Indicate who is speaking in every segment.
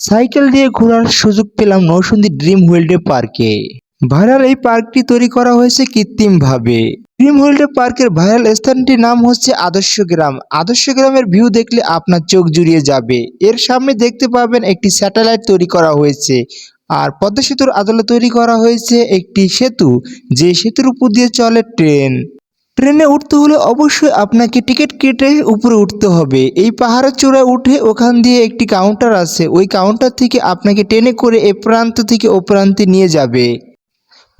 Speaker 1: Cycle দিয়ে ঘোরার সুযোগ পেলাম নৌসন্দী ড্রিম ওয়ার্ল্ডে পার্কে ভাইরাল এই পার্কটি তৈরি করা হয়েছে কৃত্রিমভাবে। ড্রিম ওয়ার্ল্ডে পার্কের ভাইরাল স্থানটির নাম হচ্ছে আদর্শ গ্রাম। আদর্শ গ্রামের ভিউ দেখলে আপনার চোখ জুড়িয়ে যাবে। এর সামনে দেখতে পাবেন একটি স্যাটেলাইট তৈরি করা হয়েছে। আর পদ্মা সেতুর আদলে তৈরি করা হয়েছে একটি সেতু, যে সেতুর উপর দিয়ে চলে ট্রেন। ট্রেনে উঠতে হলে অবশ্যই আপনাকে টিকিট কেটে উপরে উঠতে হবে। এই পাহাড়ের চূড়ায় উঠে ওখান দিয়ে একটি কাউন্টার আছে। ওই কাউন্টার থেকে আপনাকে ট্রেনে করে এ প্রান্ত থেকে ও প্রান্তে নিয়ে যাবে।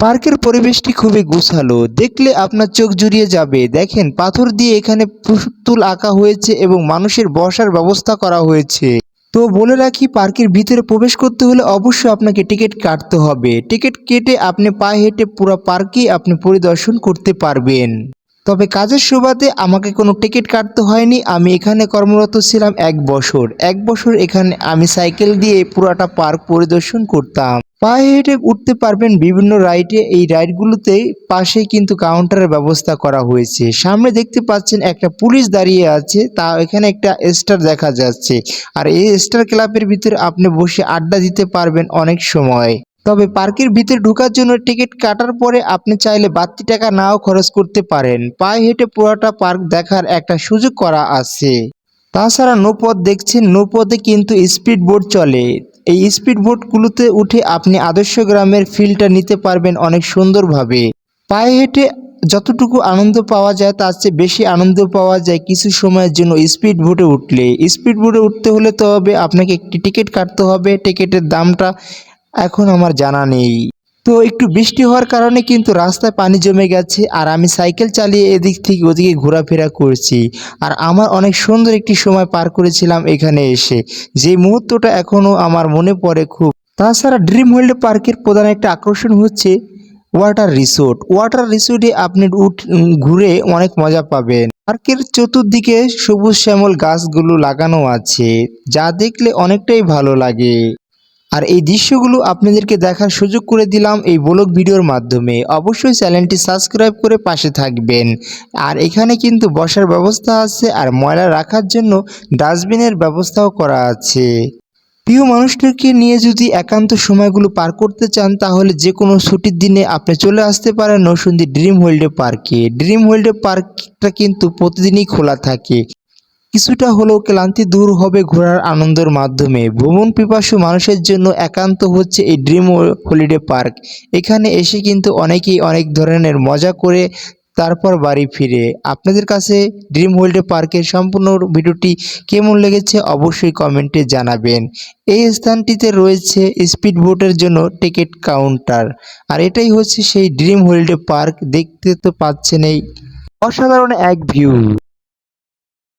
Speaker 1: পার্কের পরিবেশটি খুবই গুছালো। দেখলে আপনার চোখ জুড়িয়ে যাবে। দেখেন, পাথর দিয়ে এখানে পুতুল আঁকা হয়েছে এবং মানুষের বসার ব্যবস্থা করা হয়েছে। তো বলে রাখি, পার্কের ভিতরে প্রবেশ করতে হলে অবশ্যই আপনাকে টিকিট কাটতে হবে। টিকিট কেটে আপনি পায়ে হেঁটে পুরো পার্কেই আপনি পরিদর্শন করতে পারবেন। তবে কাজের সুবাদে আমাকে কোনো টিকিট কাটতে হয়নি। আমি এখানে কর্মরত ছিলাম এক বছর। এক বছর এখানে আমি সাইকেল দিয়ে পুরাটা পার্ক পরিদর্শন করতাম। পায়ে হেঁটে উঠতে পারবেন বিভিন্ন রাইডে। এই রাইডগুলোতে পাশে কিন্তু কাউন্টারের ব্যবস্থা করা হয়েছে। সামনে দেখতে পাচ্ছেন একটা পুলিশ দাঁড়িয়ে আছে। তা এখানে একটা স্টার দেখা যাচ্ছে। আর এই স্টার ক্লাবের ভিতরে আপনি বসে আড্ডা দিতে পারবেন অনেক সময়। তবে পার্কের ভিতরে ঢোকার জন্য টিকিট কাটার পরে আপনি চাইলে বাড়তি টাকা নাও খরচ করতে পারেন। পায়ে হেঁটে পুরোটা পার্ক দেখার একটা সুযোগ করা আছে। তাছাড়া নৌপথ দেখছেন নৌপথে কিন্তু স্পিড বোট চলে। এই স্পিড বোটগুলোতে উঠে আপনি আদর্শ গ্রামের ফিলটা নিতে পারবেন অনেক সুন্দরভাবে। পায়ে হেঁটে যতটুকু আনন্দ পাওয়া যায়, তার চেয়ে বেশি আনন্দ পাওয়া যায় কিছু সময়ের জন্য স্পিড বোটে উঠলে। স্পিড বোটে উঠতে হলে তবে আপনাকে একটি টিকিট কাটতে হবে। টিকিটের দামটা এখন আমার জানা নেই। তো একটু বৃষ্টি হওয়ার কারণে কিন্তু রাস্তায় পানি জমে গেছে আর আমি সাইকেল চালিয়ে এদিক থেকে ওদিকে ঘোরাফেরা করছি। আর আমার অনেক সুন্দর একটি সময় পার করেছিলাম এখানে এসে। যে মুহূর্তটা এখনও আমার মনে পড়ে খুব। তাছাড়া ড্রিম ওয়ার্ল্ড পার্কের প্রধান একটা আকর্ষণ হচ্ছে ওয়াটার রিসোর্ট। ওয়াটার রিসোর্টে আপনি উঠ ঘুরে অনেক মজা পাবেন। পার্কের চতুর্দিকে সবুজ শ্যামল গাছগুলো লাগানো আছে, যা দেখলে অনেকটাই ভালো লাগে। আর এই দৃশ্যগুলো আপনাদেরকে দেখার সুযোগ করে দিলাম এই ব্লগ ভিডিওর মাধ্যমে। অবশ্যই চ্যানেলটি সাবস্ক্রাইব করে পাশে থাকবেন। আর এখানে কিন্তু বসার ব্যবস্থা আছে আর ময়লা রাখার জন্য ডাস্টবিনের ব্যবস্থাও করা আছে। প্রিয় মানুষদেরকে নিয়ে যদি একান্ত সময়গুলো পার করতে চান, তাহলে যে কোনো ছুটির দিনে আপনি চলে আসতে পারেন নৌসন্দী ড্রিম হোল্ডে পার্কে। ড্রিম হোল্ডে পার্কটা কিন্তু প্রতিদিনই খোলা থাকে। কিছুটা হলেও ক্লান্তি দূর হবে ঘোরার আনন্দের মাধ্যমে। ভ্রমণ পিপাসু মানুষের জন্য একান্ত হচ্ছে এই ড্রিম হলিডে পার্ক। এখানে এসে কিন্তু অনেকেই অনেক ধরনের মজা করে তারপর বাড়ি ফিরে। আপনাদের কাছে ড্রিম ওয়ার্ল্ডে পার্কের সম্পূর্ণ ভিডিওটি কেমন লেগেছে অবশ্যই কমেন্টে জানাবেন। এই স্থানটিতে রয়েছে স্পিড বোটের জন্য টিকিট কাউন্টার। আর এটাই হচ্ছে সেই ড্রিম ওয়ার্ল্ডে পার্ক, দেখতে তো পাচ্ছেন এই অসাধারণ এক ভিউ।